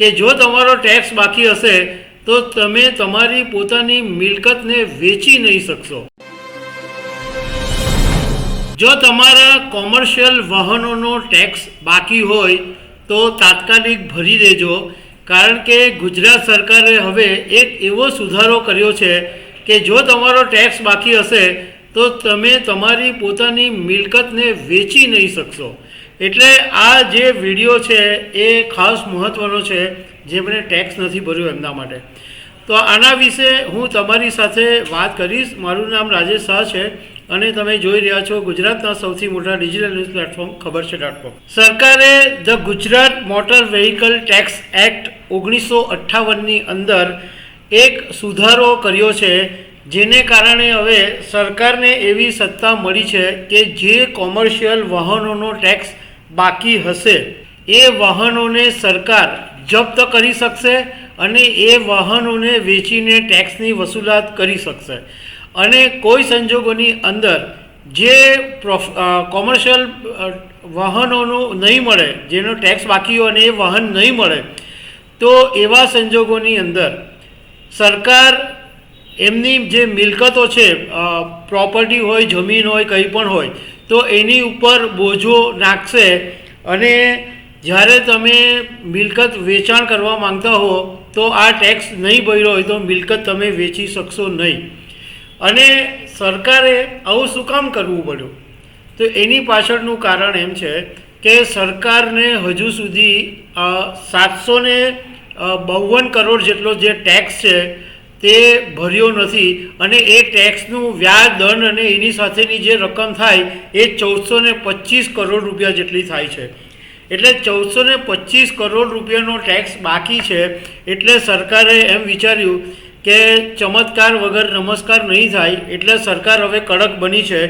કે જો તમારો ટેક્સ બાકી હશે, તો તમે તમારી પોતાની મિલકતને વેચી નહીં શકશો. જો તમારા કોમર્શિયલ વાહનોનો ટેક્સ બાકી હોય, તો તાત્કાલિક ભરી દેજો, કારણ કે ગુજરાત સરકારે હવે એક એવો સુધારો કર્યો છે કે જો તમારો ટેક્સ બાકી હશે, તો તમે તમારી પોતાની મિલકતને વેચી નહીં શકશો. એટલે આ જે વીડિયો છે એ ખાસ મહત્ત્વનો છે જેમણે ટેક્સ નથી ભર્યો એમના માટે. તો આના વિશે હું તમારી સાથે વાત કરીશ. મારું નામ રાજેશ શાહ છે અને તમે જોઈ રહ્યા છો ગુજરાતના સૌથી મોટા ડિજિટલ ન્યૂઝ પ્લેટફોર્મ ખબર છે ડોટ કોમ સરકારે the Gujarat motor vehicle tax act ઓગણીસો અઠ્ઠાવનની અંદર એક સુધારો કર્યો છે જેને કારણે હવે સરકારને એવી સત્તા મળી છે કે જે કોમર્શિયલ વાહનોનો ટેક્સ બાકી હશે. એ વાહનોને સરકાર જપ્ત કરી શકશે અને એ વાહનોને વેચીને ટેક્સની વસૂલાત કરી શકશે. અને કોઈ સંજોગોની અંદર જે પ્રોફ કોમર્શિયલ વાહનોનું નહીં મળે, જેનો ટેક્સ બાકી હોય અને એ વાહન નહીં મળે, તો એવા સંજોગોની અંદર સરકાર એમની જે મિલકતો છે પ્રોપર્ટી હોય, જમીન હોય, કંઈ પણ હોય તો એની ઉપર બોજો નાખશે અને જ્યારે તમે મિલકત વેચાણ કરવા માંગતા હો, તો આ ટેક્સ નહીં ભર્યો હોય તો મિલકત તમે વેચી શકશો નહીં. અને સરકારે આવું શું કામ કરવું પડ્યું? તો એની પાછળનું કારણ એમ છે કે સરકારને હજુ સુધી સાતસો ને બાવન કરોડ જેટલો જે ટેક્સ છે તે ભર્યો નથી અને એ ટેક્સનું વ્યાજ દંડ અને એની સાથેની જે રકમ થાય એ ચૌદસો ને પચીસ કરોડ રૂપિયા જેટલી થાય છે. એટલે ચૌદસો ને પચીસ કરોડ રૂપિયાનો ટેક્સ બાકી છે એટલે સરકારે એમ વિચાર્યું કે ચમત્કાર વગર નમસ્કાર નહીં થાય એટલે સરકાર હવે કડક બની છે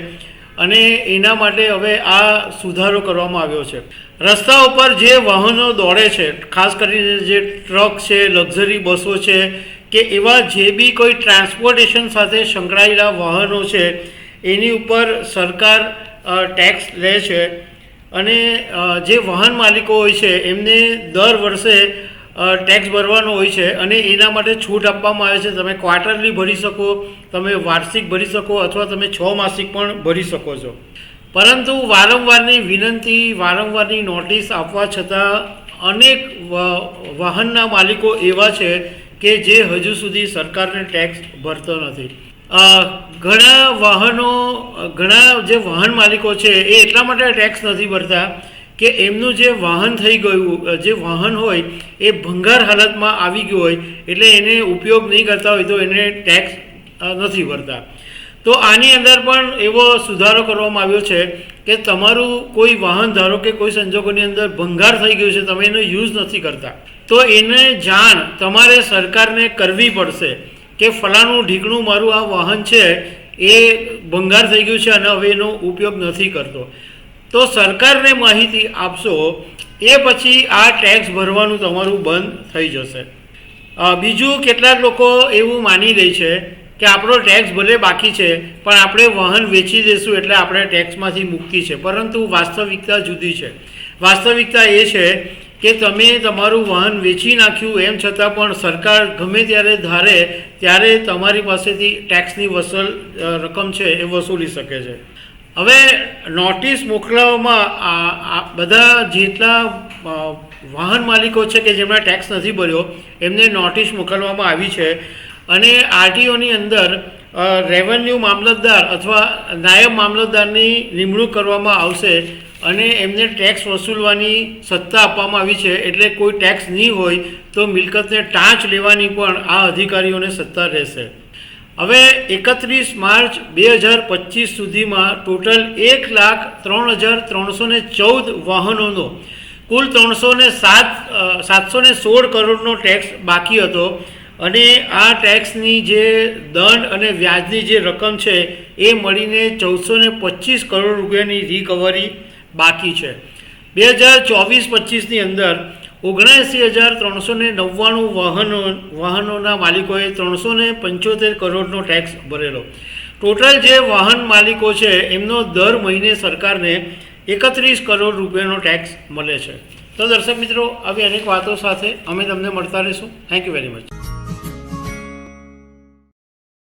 અને એના માટે હવે આ સુધારો કરવામાં આવ્યો છે. રસ્તા ઉપર જે વાહનો દોડે છે, ખાસ કરીને જે ટ્રક છે, લક્ઝરી બસો છે કે એવા જે બી કોઈ ટ્રાન્સપોર્ટેશન સાથે સંકળાયેલા વાહનો છે, એની ઉપર સરકાર ટેક્સ લે છે. અને જે વાહન માલિકો હોય છે, એમને દર વર્ષે ટેક્સ ભરવાનો હોય છે અને એના માટે છૂટ આપવામાં આવે છે. તમે ક્વાર્ટરલી ભરી શકો, તમે વાર્ષિક ભરી શકો અથવા તમે છ માસિક પણ ભરી શકો છો. પરંતુ વારંવારની વિનંતી, વારંવારની નોટિસ આપવા છતાં અનેક વાહનના માલિકો એવા છે કે જે હજુ સુધી સરકારને ટેક્સ ભરતો નથી. ઘણા વાહનો, ઘણા જે વાહન માલિકો છે એ એટલા માટે ટેક્સ નથી ભરતા કે એમનું જે વાહન થઈ ગયું જે વાહન હોય એ ભંગાર હાલતમાં આવી ગયું હોય એટલે એને ઉપયોગ નહીં કરતા હોય તો એને ટેક્સ નથી ભરતા. તો આની અંદર પણ એવો સુધારો કરવામાં આવ્યો છે કે તમારું કોઈ વાહન ધારો કે કોઈ સંજોગોની અંદર ભંગાર થઈ ગયું છે, તમે એનો યુઝ નથી કરતા. તો એને જાણ તમારે સરકારને કરવી પડશે કે ફલાણું ઢીકણું મારું આ વાહન છે, એ ભંગાર થઈ ગયું છે અને હવે એનો ઉપયોગ નથી કરતો. તો સરકારને માહિતી આપશો, એ પછી આ ટેક્સ ભરવાનું તમારું બંધ થઈ જશે. બીજું કેટલાક લોકો એવું માની લે છે કે આપણો ટેક્સ ભલે બાકી છે, પણ આપણે વાહન વેચી દઈશું એટલે આપણે ટેક્સમાંથી મુક્તિ છે. પરંતુ વાસ્તવિકતા જુદી છે. વાસ્તવિકતા એ છે કે તમે તમારું વાહન વેચી નાખ્યું એમ છતાં પણ સરકાર ગમે ત્યારે ધારે, ત્યારે તમારી પાસેથી ટેક્સની વસૂલ રકમ છે એ વસૂલી શકે છે. હવે નોટિસ મોકલાવવામાં બધા જેટલા વાહન માલિકો છે કે જેમણે ટેક્સ નથી ભર્યો, એમને નોટિસ મોકલવામાં આવી છે. અને આરટીઓની અંદર રેવન્યુ મામલતદાર અથવા નાયબ મામલતદારની નિમણૂક કરવામાં આવશે અને એમને ટેક્સ વસૂલવાની સત્તા આપવામાં આવી છે, એટલે કોઈ ટેક્સ નહીં હોય તો મિલકતને ટાંચ લેવાની પણ આ અધિકારીઓને સત્તા રહેશે. હવે એકત્રીસ માર્ચ બે હજાર પચીસ સુધીમાં ટોટલ એક લાખ ત્રણ હજાર ત્રણસો ને ચૌદ વાહનોનો કુલ ત્રણસો ને સાત સાતસો ને સોળ કરોડનો ટેક્સ બાકી હતો. અને આ ટેક્સની જે દંડ અને વ્યાજની જે રકમ છે, એ મળીને ચૌદસો ને પચીસ કરોડ રૂપિયાની રિકવરી બાકી છે. બે હજાર ચોવીસ પચીસની અંદર ઓગણસી હજાર ત્રણસો ને નવ્વાણું વાહનો, વાહનોના માલિકોએ ત્રણસો ને પંચોતેર કરોડનો ટેક્સ ભરેલો. ટોટલ જે વાહન માલિકો છે, એમનો દર મહિને સરકારને એકત્રીસ કરોડ રૂપિયાનો ટેક્સ મળે છે. તો દર્શક મિત્રો, આવી અનેક વાતો સાથે અમે તમને મળતા રહીશું. Thank you very much